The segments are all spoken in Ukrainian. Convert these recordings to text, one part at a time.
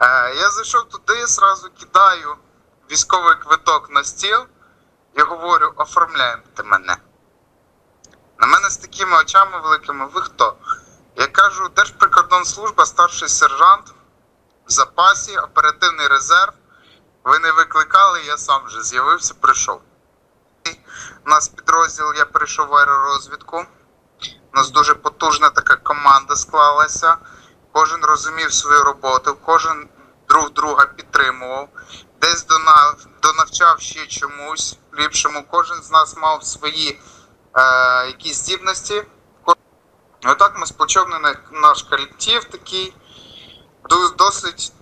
Е, я зайшов туди, зразу кидаю військовий квиток на стіл і говорю: оформляйте мене. На мене з такими очами великими, ви хто? Я кажу, Держприкордонслужба, старший сержант в запасі, оперативний резерв. Ви не викликали, я сам вже з'явився, прийшов. У нас підрозділ, я прийшов в аеророзвідку. У нас дуже потужна така команда склалася. Кожен розумів свою роботу, кожен друг друга підтримував, десь донав, донавчав ще чомусь ліпшому. Кожен з нас мав свої е, якісь здібності. Отак ми сплочовний наш колектив такий. Досить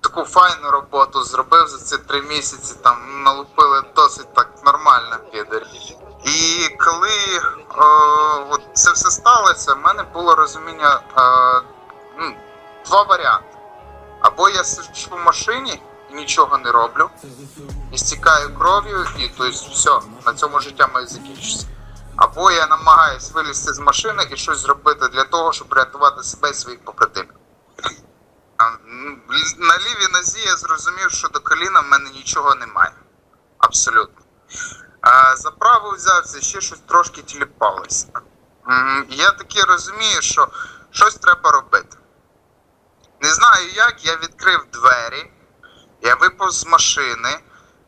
таку файну роботу зробив за ці три місяці. Там налупили досить так нормально підер. І коли е, от це все сталося, в мене було розуміння е, ну, два варіанти. Або я сиджу в машині і нічого не роблю, і стікаю кров'ю, і тобто все, на цьому життя моє закінчиться. Або я намагаюсь вилізти з машини і щось зробити для того, щоб рятувати себе і своїх побратимів. На лівій нозі я зрозумів, що до коліна в мене нічого немає. Абсолютно. За праву взявся, ще щось трошки тіліпалося. Я таки розумію, що щось треба робити. Не знаю як, я відкрив двері, я випав з машини.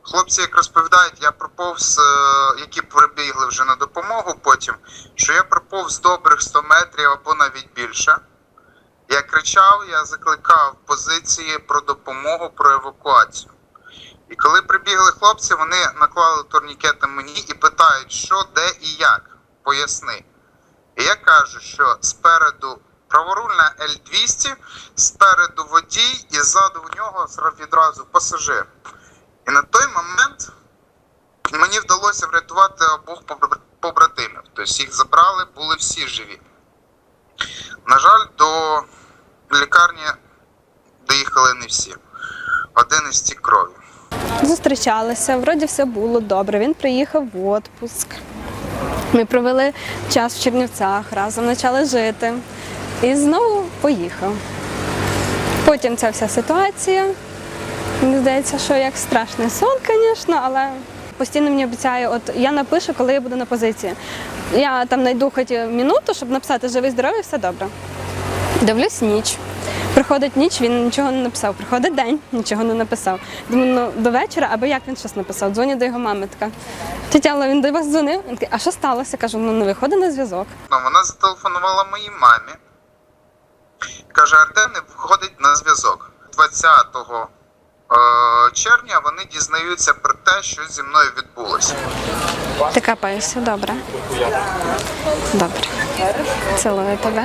Хлопці, як розповідають, я проповз, е, які прибігли вже на допомогу потім, що я проповз добрих 100 метрів або навіть більше. Я кричав, я закликав позиції про допомогу, про евакуацію. І коли прибігли хлопці, вони наклали турнікети мені і питають, що, де і як. Поясни. І я кажу, що спереду праворульна Л-200, спереду водій і ззаду в нього відразу пасажир. І на той момент мені вдалося врятувати обох побратимів. Тобто їх забрали, були всі живі. На жаль, до лікарні доїхали не всі. Один із тік крові. Зустрічалися, вроді все було добре. Він приїхав в отпуск. Ми провели час в Чернівцях, разом почали жити. І знову поїхав. Потім ця вся ситуація. Мені здається, що як страшний сон, звісно, але постійно мені обіцяє, от я напишу, коли я буду на позиції. Я там знайду хоч минуту, щоб написати живий здоровий, все добре. Дивлюсь ніч. Приходить ніч, він нічого не написав. Приходить день, нічого не написав. Думаю, ну до вечора, або як він щось написав. Дзвоню до його мами. Така тетя він до вас дзвонив. Він такий, а що сталося? Кажу, ну не виходить на зв'язок. Ну, Вона зателефонувала моїй мамі. Каже, Артем не виходить на зв'язок. 20 е, червня вони дізнаються про те, що зі мною відбулося. Ти капаєшся, добре. Добре. Цілую тебе.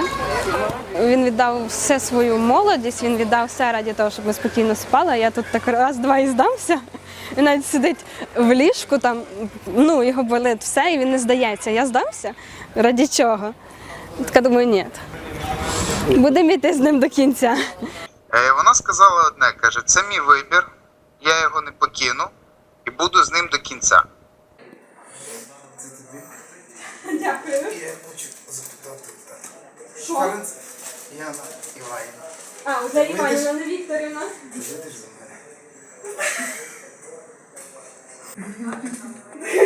Він віддав все свою молодість, він віддав все раді того, щоб ми спокійно спали. Я тут так раз-два і здамся. Він навіть сидить в ліжку, там ну його болить все, і він не здається. Я здамся. Раді чого? Така думаю, ні. Будемо йти з ним до кінця. Е, Вона сказала одне: каже, це мій вибір, я його не покину і буду з ним до кінця. Дякую. Я хочу запитати Що? Яна Іванівна, А, вже Іванівна, не Вікторівна. ти за мене?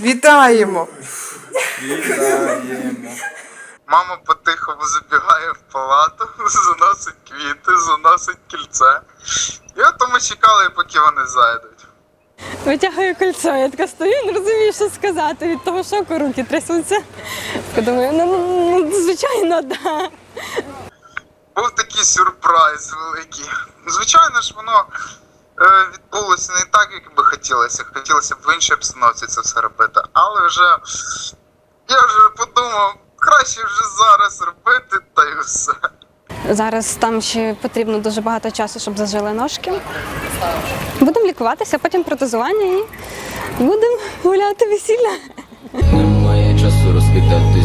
Вітаємо! Вітаємо. Мама по-тихому забігає в палату, заносить квіти, заносить кільце. І от ми чекали, поки вони зайдуть. Витягую кольцо, я така стою, не розумію, що сказати. Від того шоку руки трясуться. Думаю, ну, ну, ну звичайно, да. Був такий сюрприз великий. Звичайно ж, воно відбулося не так, як би хотілося. Хотілося б в іншій обстановці це все робити. Але вже я вже подумав, краще вже зараз робити, та й все. Зараз там ще потрібно дуже багато часу, щоб зажили ножки. Будемо лікуватися, потім протезування і будемо гуляти весілля. Немає часу розкидати